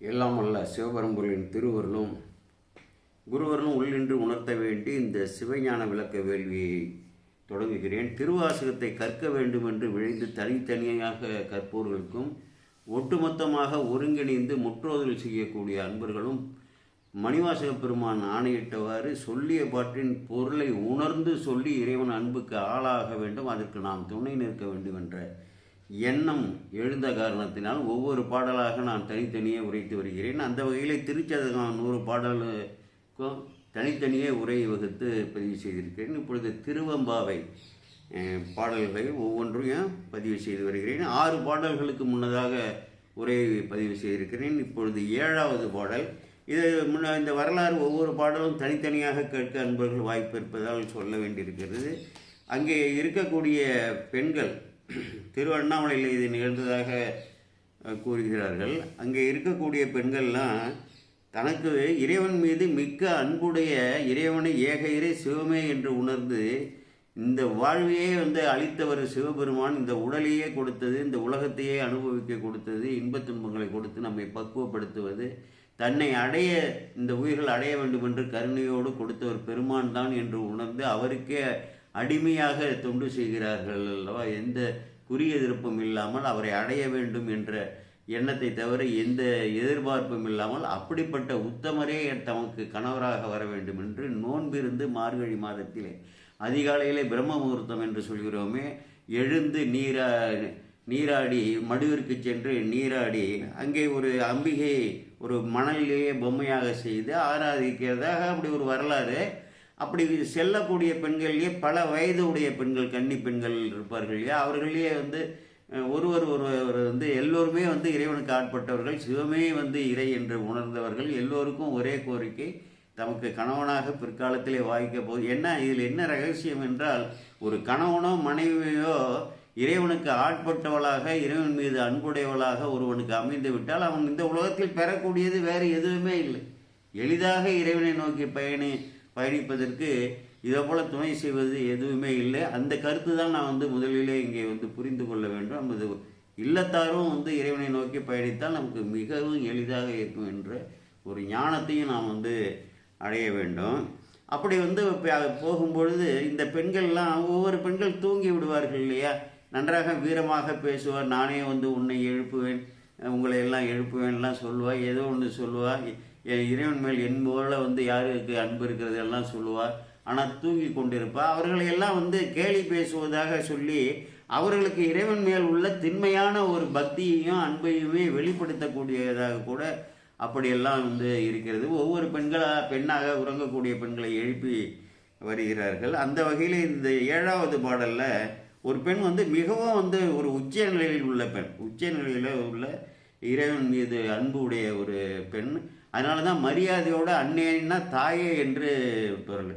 எல்லாம் அல்ல சிவபரம்பொருளின் திருவருளும். குருவருளும் உள்ளின்று உணர்த்த வேண்டி இந்த சிவஞான விளக்க வேள்வியை தொடங்குகிறேன். திருவாசகத்தை கற்க வேண்டும் என்று விழைந்து தனித்தனியாக கற்போர்களுக்கும் ஒட்டுமொத்தமாக ஒருங்கிணைந்து முற்றோதல் செய்யக்கூடிய அன்பர்களும் மணிவாசக பெருமான் ஆணையிட்டவாறு சொல்லிய பாட்டின் பொருளை உணர்ந்து சொல்லி இறைவன் அன்புக்கு ஆளாக வேண்டும். அதற்கு நாம் துணை நிற்க வேண்டும் என்ற எண்ணம் எழுந்த காரணத்தினால் ஒவ்வொரு பாடலாக நான் தனித்தனியே உரைத்து வருகிறேன். அந்த வகையில் திருச்சதகம் நூறு பாடலுக்கும் தனித்தனியே உரை வகுத்து பதிவு செய்திருக்கிறேன். இப்பொழுது திருவம்பாவை பாடல்களை ஒவ்வொன்றையும் பதிவு செய்து வருகிறேன். ஆறு பாடல்களுக்கு முன்னதாக உரையை பதிவு செய்திருக்கிறேன். இப்பொழுது ஏழாவது பாடல். இது முன்ன இந்த வரலாறு ஒவ்வொரு பாடலும் தனித்தனியாக கேட்க அன்பர்கள் வாய்ப்பு இருப்பதால் சொல்ல வேண்டியிருக்கிறது. அங்கே இருக்கக்கூடிய பெண்கள் திரு அண்ணாமலையில் இது நிகழ்ந்ததாக கூறுகிறார்கள். அங்கே இருக்கக்கூடிய பெண்கள்லாம் தனக்கு இறைவன் மீது மிக்க அன்புடைய இறைவனை ஏக இறை சிவமே என்று உணர்ந்து இந்த வாழ்வையே வந்து அளித்தவர் சிவபெருமான் இந்த உடலையே கொடுத்தது இந்த உலகத்தையே அனுபவிக்க கொடுத்தது இன்பத் துன்பங்களை கொடுத்து நம்மை பக்குவப்படுத்துவது தன்னை அடைய இந்த உயிர்கள் அடைய வேண்டும் என்று கருணையோடு கொடுத்தவர் பெருமான் தான் என்று உணர்ந்து அவருக்கே அடிமையாக தொண்டு செய்கிறார்கள் அல்லவா? எந்த குறி எதிர்ப்பும் இல்லாமல் அவரை அடைய வேண்டும் என்ற எண்ணத்தை தவிர எந்த எதிர்பார்ப்பும் இல்லாமல் அப்படிப்பட்ட உத்தமரே தமக்கு கணவராக வர வேண்டும் என்று நோன்பிருந்து மார்கழி மாதத்திலே அதிகாலையிலே பிரம்ம முகூர்த்தம் என்று சொல்கிறோமே எழுந்து நீரா நீராடி மடுவிற்கு சென்று நீராடி அங்கே ஒரு அம்பிகை ஒரு மணலிலேயே பொம்மையாக செய்து ஆராதிக்கிறதாக அப்படி ஒரு வரலாறு அப்படி செல்லக்கூடிய பெண்கள்லேயே பல வயது உடைய பெண்கள் கன்னி பெண்கள் இருப்பார்கள் இல்லையா? அவர்களே வந்து ஒருவர் ஒருவர் வந்து எல்லோருமே வந்து இறைவனுக்கு ஆட்பட்டவர்கள். சிவமே வந்து இறை என்று உணர்ந்தவர்கள். எல்லோருக்கும் ஒரே கோரிக்கை தமக்கு கணவனாக பிற்காலத்திலே வாய்க்க போது. என்ன இதில் என்ன ரகசியம் என்றால் ஒரு கணவனோ மனைவியோ இறைவனுக்கு ஆட்பட்டவளாக இறைவன் மீது அன்புடையவளாக ஒருவனுக்கு அமைந்து விட்டால் அவன் இந்த உலகத்தில் பெறக்கூடியது வேறு எதுவுமே இல்லை. எளிதாக இறைவனை நோக்கி பயணி பயணிப்பதற்கு இதை போல துணை செய்வது எதுவுமே இல்லை. அந்த கருத்து தான் நான் வந்து முதலிலே இங்கே வந்து புரிந்து கொள்ள வேண்டும். நமது இல்லத்தாரும் வந்து இறைவனை நோக்கி பயணித்தால் நமக்கு மிகவும் எளிதாக இருக்கும் என்ற ஒரு ஞானத்தையும் நாம் வந்து அடைய வேண்டும். அப்படி வந்து போகும்பொழுது இந்த பெண்கள்லாம் ஒவ்வொரு பெண்கள் தூங்கி விடுவார்கள் இல்லையா? நன்றாக வீரமாக பேசுவார். நானே வந்து உன்னை எழுப்புவேன் உங்களை எல்லாம் எழுப்புவேன்லாம் சொல்லுவாள் ஏதோ ஒன்று சொல்லுவாள் இறைவன் மேல் என் போல வந்து யாருக்கு அன்பு இருக்கிறது எல்லாம் சொல்லுவார். ஆனால் தூங்கி கொண்டிருப்பார். அவர்களை எல்லாம் வந்து கேலி பேசுவதாக சொல்லி அவர்களுக்கு இறைவன் மேல் உள்ள திண்மையான ஒரு பக்தியையும் அன்பையுமே வெளிப்படுத்தக்கூடியதாக கூட அப்படியெல்லாம் வந்து இருக்கிறது. ஒவ்வொரு பெண்களாக பெண்ணாக உறங்கக்கூடிய பெண்களை எழுப்பி வருகிறார்கள். அந்த வகையில் இந்த ஏழாவது பாடலில் ஒரு பெண் வந்து மிகவும் வந்து ஒரு உச்ச நிலையில் உள்ள பெண். உச்ச நிலையில் உள்ள இறைவன் மீது அன்பு உடைய ஒரு பெண். அதனால தான் மரியாதையோட அன்னையன்னா தாயே என்று பொருள்.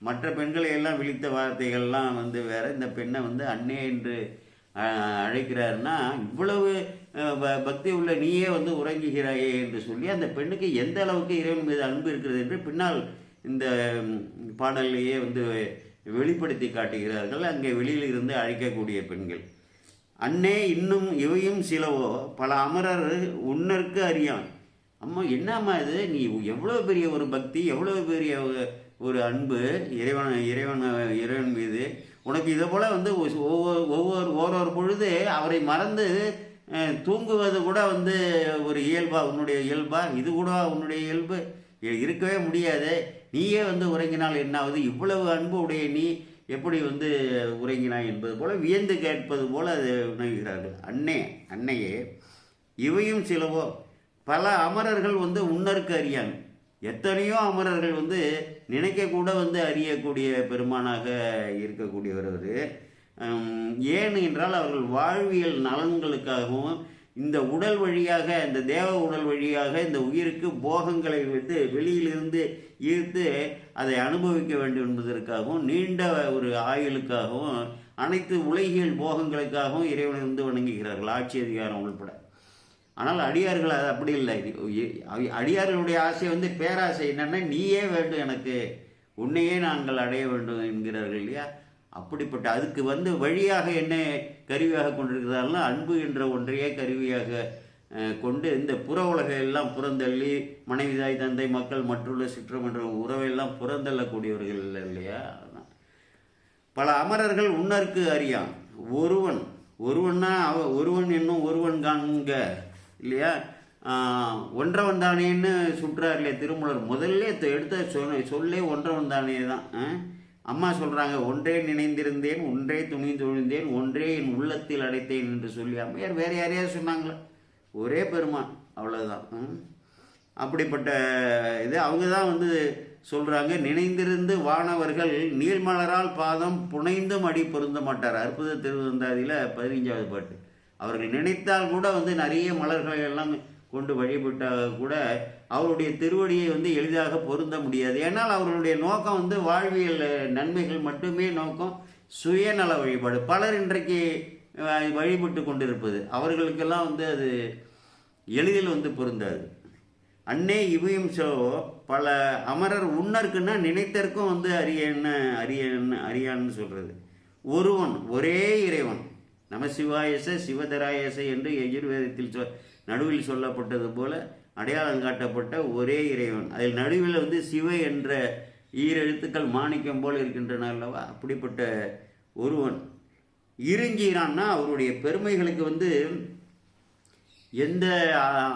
மற்ற பெண்களை எல்லாம் விழித்த வார்த்தைகள்லாம் வந்து வேற. இந்த பெண்ணை வந்து அன்னை என்று அழைக்கிறாருன்னா இவ்வளவு ப- பக்தி உள்ள நீயே வந்து உறங்குகிறாயே என்று சொல்லி அந்த பெண்ணுக்கு எந்த அளவுக்கு இறைவன் மீது அன்பு இருக்கிறது என்று பின்னால் இந்த பாடல்லையே வந்து வெளிப்படுத்தி காட்டுகிறார்கள். அங்கே வெளியில் இருந்து அழைக்கக்கூடிய பெண்கள். அன்னே இன்னும் இவையும் சிலவோ பல அமரர் உன்னருக்கு அறியான். அம்மா என்னம்மா இது? நீ எவ்வளோ பெரிய ஒரு பக்தி எவ்வளோ பெரிய ஒரு- அன்பு இறைவன் இறைவன் இறைவன் மீது. உனக்கு இதை போல் வந்து ஒவ்வொரு ஒவ்வொரு ஓரொரு பொழுது அவரை மறந்து தூங்குவது கூட வந்து ஒரு இயல்பா உன்னுடைய இயல்பா? இது கூட உன்னுடைய இயல்பு. இருக்கவே முடியாது. நீயே வந்து உறங்கினால் என்னாவது? இவ்வளவு அன்பு உடைய நீ எப்படி வந்து உறங்கினாய் என்பது போல வியந்து கேட்பது போல அது உணர்கிறார்கள். அன்னே அன்னையே இவையும் சிலவோ? பல அமரர்கள் வந்து உன்னருக்கு அறியாங்க எத்தனையோ அமரர்கள் வந்து நினைக்கக்கூட வந்து அறியக்கூடிய பெருமானாக இருக்கக்கூடியவர் அவர். ஏன் என்றால் அவர்கள் வாழ்வியல் நலன்களுக்காகவும் இந்த உடல் வழியாக இந்த தேவ உடல் வழியாக இந்த உயிருக்கு போகங்களை வந்து வெளியிலிருந்து ஈர்த்து அதை அனுபவிக்க வேண்டும் என்பதற்காகவும் நீண்ட ஒரு ஆயுளுக்காகவும் அனைத்து உலகியல் போகங்களுக்காகவும் இறைவனை வந்து வணங்குகிறார்கள் ஆட்சி அதிகாரம் உள்பட. ஆனால் அடியார்கள் அது அப்படி இல்லை. இது- அடியார்களுடைய ஆசை வந்து பேராசை. என்னன்னா நீயே வேண்டும் எனக்கு. உன்னையே நாங்கள் அடைய வேண்டும் என்கிறார்கள் இல்லையா? அப்படிப்பட்ட அதுக்கு வந்து வழியாக என்ன கருவியாக கொண்டிருக்கிறார்கள் அன்பு என்ற ஒன்றையே கருவியாக கொண்டு இந்த புற உலகை எல்லாம் புறந்தள்ளி மனைவி தாய் தந்தை மக்கள் மற்றுள்ள சிற்றம் என்ற உறவையெல்லாம் புறந்தள்ளக்கூடியவர்கள் இல்லையா? பல அமரர்கள் உன்னருக்கு அறியான். ஒருவன். ஒருவன்னா அவ ஒருவன் என்னும் ஒருவன் காண்க. இல்லையா? ஆஹ், ஒன்றவன் தானேன்னு சுற்றார் இல்லையா திருமலர்? முதல்ல எடுத்த சொன்ன சொல்லே ஒன்றவன் தானே. தான் அம்மா சொல்கிறாங்க ஒன்றே நினைந்திருந்தேன் ஒன்றே துணி துணிந்தொழிந்தேன் ஒன்றே என் உள்ளத்தில் அடைத்தேன் என்று சொல்லி அம்மையார் வேறு யாரையாவது சொன்னாங்களா? ஒரே பெருமான் அவ்வளோதான் ம். அப்படிப்பட்ட இது அவங்க தான் வந்து சொல்கிறாங்க நினைந்திருந்து வானவர்கள் நீர்மலரால் பாதம் புனைந்தும் அடி பொருந்த மாட்டார். அற்புத திருவந்தாதியில் பதினஞ்சாவது பாட்டு. அவர்கள் நினைத்தால் கூட வந்து நிறைய மலர்களை எல்லாம் கொண்டு வழிபட்டால் கூட அவருடைய திருவடியை வந்து எளிதாக பொருந்த முடியாது. ஏன்னால் அவர்களுடைய நோக்கம் வந்து வாழ்வியல் நன்மைகள் மட்டுமே நோக்கம் சுயநல வழிபாடு. பலர் இன்றைக்கு வழிபட்டு கொண்டிருப்பது. அவர்களுக்கெல்லாம் வந்து அது எளிதில் வந்து பொருந்தாது. அன்னே இவையும் சோ பல அமரர் உன்னருக்குன்னா நினைத்தற்கும் வந்து அரியன்னு அரியன்னு அரியான்னு சொல்கிறது ஒருவன் ஒரே இறைவன். நமசிவாயச சிவதராயச என்று எஜுர்வேதத்தில் சொ நடுவில் சொல்லப்பட்டது போல அடையாளம் காட்டப்பட்ட ஒரே இறைவன். அதில் நடுவில் வந்து சிவ என்ற ஈரெழுத்துக்கள் மாணிக்கம் போல் இருக்கின்றன அல்லவா? அப்படிப்பட்ட ஒருவன். இருஞ்சீரான்னா அவருடைய பெருமைகளுக்கு வந்து எந்த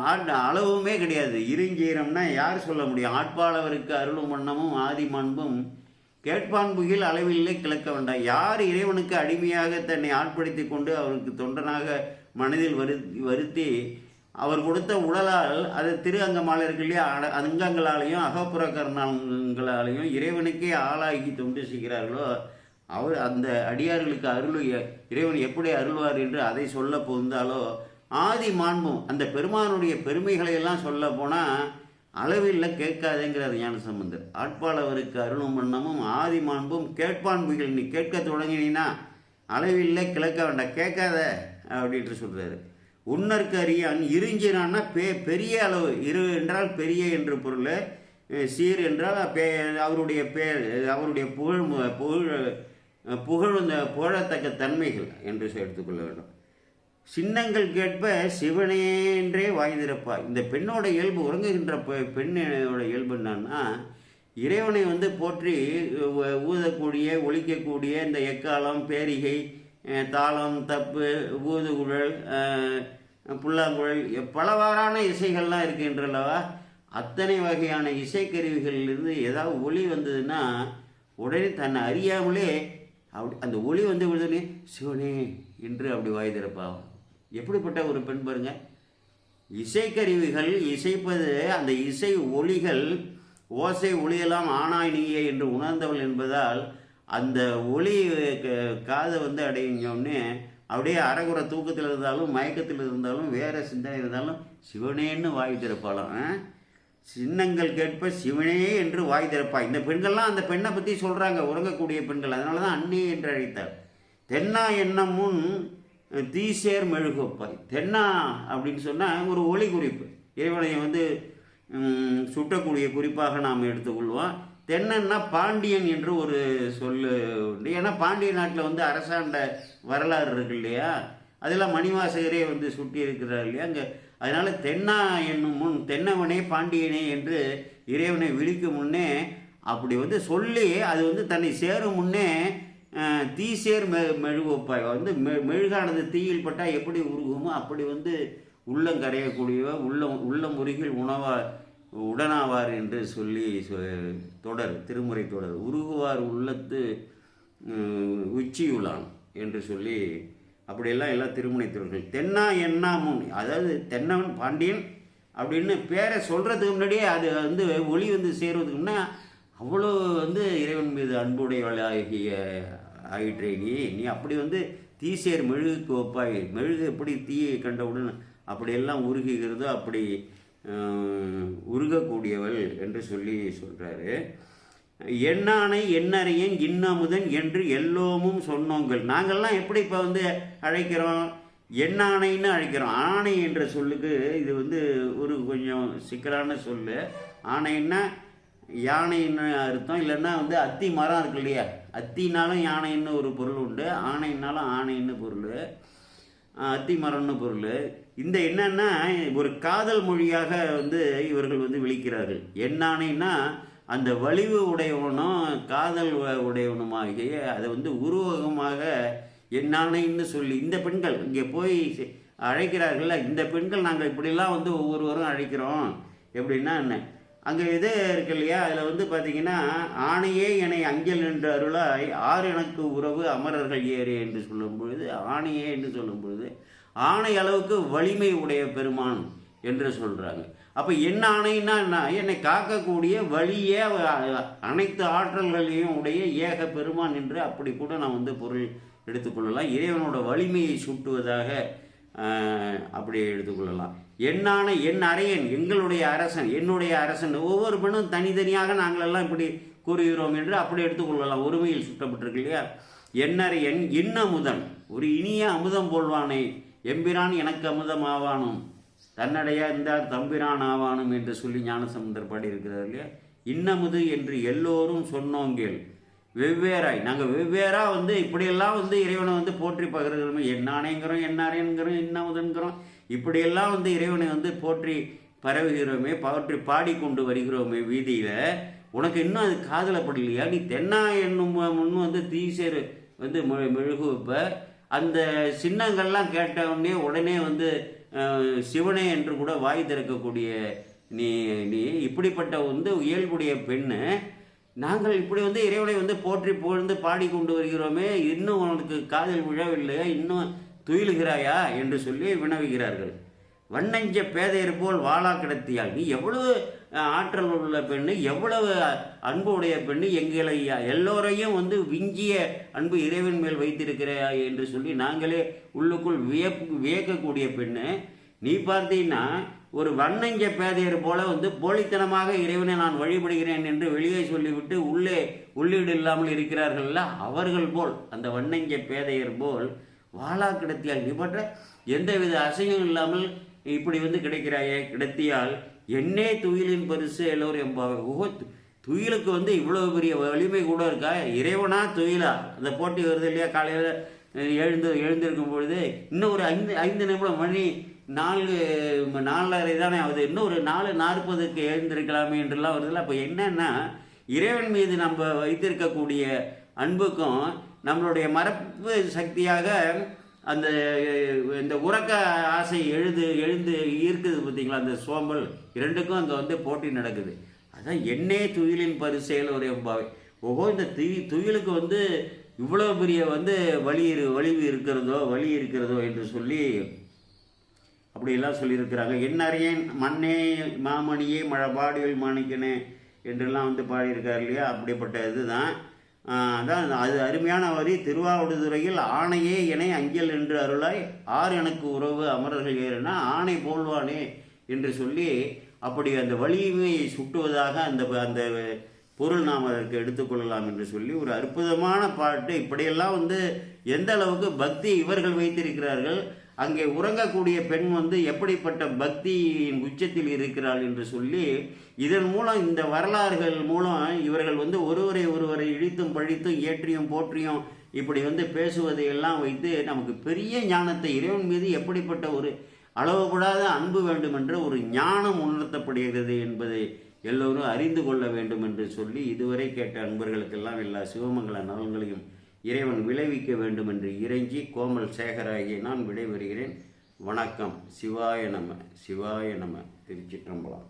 ஆட்- அளவுமே கிடையாது. இருஞ்சீரம்னா யார் சொல்ல முடியும்? ஆட்பாளவருக்கு அருளும் வண்ணமும் ஆதி மண்பும் கேட்பான் புகில் அளவில்லை கிளக்க வேண்டாம். யார் இறைவனுக்கு அடிமையாக தன்னை ஆட்படுத்தி கொண்டு அவருக்கு தொண்டனாக மனதில் வருத்தி வருத்தி அவர் கொடுத்த உடலால் அது திரு அங்கமாளர்களே இருக்கு அங்கங்களாலையும் அகப்புற கர்ணங்களாலையும் இறைவனுக்கே ஆளாகி தொண்டு செய்கிறார்களோ அவர் அந்த அடியார்களுக்கு அருள் இறைவன் எப்படி அருள்வார் என்று அதை சொல்ல புகுந்தாலோ ஆதி மாண்பும் அந்த பெருமானுடைய பெருமைகளை எல்லாம் சொல்ல போனால் அளவில் கேட்காதேங்கிறார் ஞான சம்பந்தர் ஆட்பாளவருக்கு அருளும் வண்ணமும் ஆதி மாண்பும் கேட்பான் நீ கேட்க தொடங்கினீன்னா அளவில் கிழக்க வேண்டாம் கேட்காத அப்படின்ட்டு சொல்கிறாரு உன்னற்கு அறியான் இருஞ்சினான்னா பெ பெரிய அளவு இரு என்றால் பெரிய என்று பொருள் சீர் என்றால் பே அவருடைய பேர் அவருடைய புகழ் மு- புகழ் புகழ் புகழத்தக்க தன்மைகள் என்று எடுத்துக்கொள்ள வேண்டும். சின்னங்கள் கேட்ப சிவனே என்றே வாய்ந்திருப்பாள் இந்த பெண்ணோட இயல்பு உறங்குகின்ற பெ- பெண்ணோட இயல்பு என்னன்னா இறைவனை வந்து போற்றி ஊதக்கூடிய ஒழிக்கக்கூடிய இந்த எக்காலம் பேரிகை தாளம் தப்பு ஊதுகுழல் புல்லாங்குழல் பலவாறான இசைகள்லாம் இருக்கின்றல்லவா அத்தனை வகையான இசைக்கருவிகளிலிருந்து ஏதாவது ஒளி வந்ததுன்னா உடனே தன்னை அறியாமலே அப்படி அந்த ஒளி வந்து விழுதுனே சிவனே என்று அப்படி வாய் திறப்பாகும் எப்படிப்பட்ட ஒரு பெண் பாருங்க? இசைக்கருவிகள் இசைப்பது அந்த இசை ஒளிகள் ஓசை ஒளியெல்லாம் ஆனாய் நீயே என்று உணர்ந்தவள் என்பதால் அந்த ஒளி க- காதை வந்து அடைஞ்சோடனே அப்படியே அரைகுறை தூக்கத்தில் இருந்தாலும் மயக்கத்தில் இருந்தாலும் வேறு சிந்தனை இருந்தாலும் சிவனேன்னு வாய் திறப்பாளாம். சின்னங்கள் கேட்ப சிவனே என்று வாய் திறப்பா. இந்த பெண்கள்லாம் அந்த பெண்ணை பற்றி சொல்கிறாங்க உறங்கக்கூடிய பெண்கள். அதனால தான் அன்னி என்று அழைத்தார். தென்னா எண்ணம் முன் தீசேர் மெழுகுப்பாய் தென்னா அப்படின்னு சொன்னால் ஒரு ஒளி குறிப்பு. இறைவனை வந்து சுட்டக்கூடிய குறிப்பாக நாம் எடுத்துக்கொள்வோம். தென்னன்னா பாண்டியன் என்று ஒரு சொல்லு உண்டு. ஏன்னா பாண்டிய நாட்டில் வந்து அரசாண்ட வரலாறு இருக்கு இல்லையா? அதெல்லாம் மணிவாசகரே வந்து சுட்டி இருக்கிறார் இல்லையா? அங்கே அதனால் தென்னா என்னும் முன் தென்னவனே பாண்டியனே என்று இறைவனை விழிக்கும் முன்னே அப்படி வந்து சொல்லி அது வந்து தன்னை சேரும் முன்னே தீசேர் மெ மெழுகுப்பாய் வந்து மெ மெழுகானது தீயில் பட்டால் எப்படி உருகுமோ அப்படி வந்து உள்ளம் கரையக்கூடியவ உள்ளம் உள்ளம் உருகில் உணவா உடனாவார் என்று சொல்லி சொ- தொடர் திருமுறை தொடர். உருகுவார் உள்ளத்து உச்சியுளான் என்று சொல்லி அப்படியெல்லாம் எல்லாம் திருமுனை தொடர்கள். தென்னா என்னாமுன் அதாவது தென்னவன் பாண்டியன் அப்படின்னு பேரை சொல்கிறதுக்கு முன்னாடியே அது வந்து ஒளி வந்து சேர்வதுக்கு முன்னே அவ்வளோ வந்து இறைவன் மீது அன்புடையவளாகிய ஆயிற்றே நீ நீ அப்படி வந்து தீசேர் மெழுகுக்கு ஒப்பாய் மெழுகு எப்படி தீயை கண்டவுடன் அப்படியெல்லாம் உருகுகிறதோ அப்படி உருகக்கூடியவள் என்று சொல்லி சொல்கிறாரு எண்ணானை எண்ணறையன் இன்னமுதன் என்று எல்லோமும் சொன்னோங்கள். நாங்கள்லாம் எப்படி இப்போ வந்து அழைக்கிறோம்? எண்ணானைன்னு அழைக்கிறோம். ஆணை என்ற சொல்லுக்கு இது வந்து ஒரு கொஞ்சம் சிக்கலான சொல்லு. ஆணைன்னா யானைன்னு அர்த்தம். இல்லைன்னா வந்து அத்தி மரம் இருக்கு இல்லையா? அத்தினாலும் யானைன்னு ஒரு பொருள் உண்டு ஆணைனாலும் ஆணைன்னு பொருள் அத்தி மரம்னு பொருள். இந்த என்னன்னா ஒரு காதல் மொழியாக வந்து இவர்கள் வந்து விழிக்கிறார்கள். என்னானைன்னா அந்த வலிவு உடையவனும் காதல் உடையவனுமாகிய அதை வந்து உருவகமாக என்னானைன்னு சொல்லி இந்த பெண்கள் இங்கே போய் அழைக்கிறார்கள்ல இந்த பெண்கள் நாங்கள் இப்படிலாம் வந்து ஒவ்வொருவரும் அழைக்கிறோம். எப்படின்னா என்ன? அங்கே இது இருக்கு இல்லையா? அதில் வந்து பார்த்தீங்கன்னா ஆணையே என்னை அஞ்சல் என்று அருளாய் ஆறு எனக்கு உறவு அமரர்கள் ஏறு என்று சொல்லும் பொழுது ஆணையே என்று சொல்லும் பொழுது ஆணை அளவுக்கு வலிமை உடைய பெருமான் என்று சொல்கிறாங்க அப்போ என்ன ஆணைன்னா என்ன? என்னை காக்கக்கூடிய வழியே அனைத்து ஆற்றல்களையும் உடைய ஏக பெருமான் என்று அப்படி கூட நான் வந்து பொருள் எடுத்துக்கொள்ளலாம் இறைவனோட வலிமையை சுட்டுவதாக அப்படியே அப்படி எடுத்துக்கொள்ளலாம் என்னான என் அரையன் எங்களுடைய அரசன் என்னுடைய அரசன் ஒவ்வொரு பெண்ணும் தனித்தனியாக நாங்கள் எல்லாம் இப்படி கூறுகிறோம் என்று அப்படி எடுத்துக்கொள்ளலாம். ஒருமையில் சுட்டப்பட்டிருக்கு இல்லையா? என்னரையன் இன்ன அமுதன் ஒரு இனிய அமுதம் போல்வானே எம்பிரான் எனக்கு அமுதம் ஆவானும் தன்னடைய இருந்தார் தம்பிரான் ஆவானும் என்று சொல்லி ஞானசமுந்தர் பாடி இருக்கிறார் இல்லையா இன்னமுது என்று எல்லோரும் சொன்னோங்கள் வெவ்வேறாய் நாங்கள் வெவ்வேறாக வந்து இப்படியெல்லாம் வந்து இறைவனை வந்து போற்றி பகிர்கிறோமே என்னானேங்கிறோம் என்னாரேங்கிறோம் இன்னமுதுங்கிறோம் இப்படியெல்லாம் வந்து இறைவனை வந்து போற்றி பரவுகிறோமே போற்றி பாடிக்கொண்டு வருகிறோமே வீதியில் உனக்கு இன்னும் அது காதலப்படலையா? நீ தென்னா என்னும் முன் வந்து தீசேர் வந்து மெழுகுவப்ப அந்த சின்னங்கள்லாம் கேட்ட உடனே உடனே வந்து சிவனே என்று கூட வாய் திறக்கக்கூடிய நீ நீ இப்படிப்பட்ட வந்து இயல்புடைய பெண்ணு நாங்கள் இப்படி வந்து இறைவனை வந்து போற்றி புகழ்ந்து பாடிக்கொண்டு வருகிறோமே இன்னும் உனக்கு காதல் விழவில்லையா? இன்னும் துயிலுகிறாயா என்று சொல்லி வினவுகிறார்கள். வண்ணஞ்ச பேதையர் போல் வாளா கிடத்தியால் நீ எவ்வளவு ஆற்றல் உள்ள பெண்ணு எவ்வளவு அன்பு உடைய பெண்ணு எங்களை எல்லோரையும் வந்து விஞ்சிய அன்பு இறைவன் மேல் வைத்திருக்கிறாய் என்று சொல்லி நாங்களே உள்ளுக்குள் வியப்பு வியக்கக்கூடிய பெண்ணு நீ பார்த்தீங்கன்னா ஒரு வண்ணஞ்ச பேதையர் போல வந்து போலித்தனமாக இறைவனை நான் வழிபடுகிறேன் என்று வெளியே சொல்லிவிட்டு உள்ளே உள்ளீடு இல்லாமல் இருக்கிறார்கள்ல அவர்கள் போல் அந்த வண்ணஞ்ச பேதையர் போல் வாளா கிடத்தியால் நீ பண்ற எந்தவித அசையும் இல்லாமல் இப்படி வந்து கிடைக்கிறாயே கிடத்தியால் என்னே துயிலின் பரிசு எல்லோரும் எம்பாவை ஓஹோ துயிலுக்கு வந்து இவ்வளவு பெரிய வலிமை கூட இருக்கா? இறைவனா துயிலா? அந்த போட்டி வருது இல்லையா? காலையில் எழுந்து எழுந்திருக்கும் பொழுது இன்னும் ஒரு ஐந்து ஐந்து நிமிடம் மணி நாலு நாலரை தானே ஆகுது. இன்னும் ஒரு நாலு நாற்பதுக்கு எழுந்திருக்கலாமே என்றெல்லாம் வருதுல்ல. அப்போ என்னன்னா இறைவன் மீது நம்ம வைத்திருக்கக்கூடிய அன்புக்கும் நம்மளுடைய மரபு சக்தியாக அந்த இந்த உறக்க ஆசை எழுது எழுந்து ஈர்க்குது பார்த்தீங்களா? அந்த சோம்பல் இரண்டுக்கும் அங்கே வந்து போட்டி நடக்குது. அதான் என்னே துயிலின் பரிசையில் ஒரு எம்பாவை ஓஹோ இந்த துயி துயிலுக்கு வந்து இவ்வளோ பெரிய வந்து வலி இரு வலிவு இருக்கிறதோ வலி இருக்கிறதோ என்று சொல்லி அப்படியெல்லாம் சொல்லியிருக்கிறாங்க. என்னறியேன் மண்ணே மாமணியே மழபாடியில் மாணிக்கனே என்றெல்லாம் வந்து பாடியிருக்கார் இல்லையா? அப்படிப்பட்ட இதுதான் அதான் அது அருமையான வரி. திருவாவடுதுறையில் ஆணையே என அஞ்சல் என்று அருளாய் ஆர் எனக்கு உறவு அமரர்கள் ஏறுனா ஆணை போல்வானே என்று சொல்லி அப்படி அந்த வலிமையை சுட்டுவதாக அந்த அந்த பொருள் நாம் அதற்கு எடுத்துக்கொள்ளலாம் என்று சொல்லி ஒரு அற்புதமான பாட்டு. இப்படியெல்லாம் வந்து எந்த அளவுக்கு பக்தி இவர்கள் வைத்திருக்கிறார்கள் அங்கே உறங்கக்கூடிய பெண் வந்து எப்படிப்பட்ட பக்தியின் உச்சத்தில் இருக்கிறாள் என்று சொல்லி இதன் மூலம் இந்த வரலாறுகள் மூலம் இவர்கள் வந்து ஒருவரை ஒருவரை இழித்தும் பழித்தும் ஏற்றியும் போற்றியும் இப்படி வந்து பேசுவதை எல்லாம் வைத்து நமக்கு பெரிய ஞானத்தை இறைவன் மீது எப்படிப்பட்ட ஒரு அளவுபடாத அன்பு வேண்டும் என்ற ஒரு ஞானம் உணர்த்தப்படுகிறது என்பதை எல்லோரும் அறிந்து கொள்ள வேண்டும் என்று சொல்லி இதுவரை கேட்ட அன்பர்களுக்கெல்லாம் எல்லா சிவமங்கள நலன்களையும் இறைவன் விளைவிக்க வேண்டும் என்று இறைஞ்சி கோமல் சேகராகிய நான் விடைபெறுகிறேன். வணக்கம். சிவாய நம. சிவாய நம. திருச்சிற்றம்பலம்.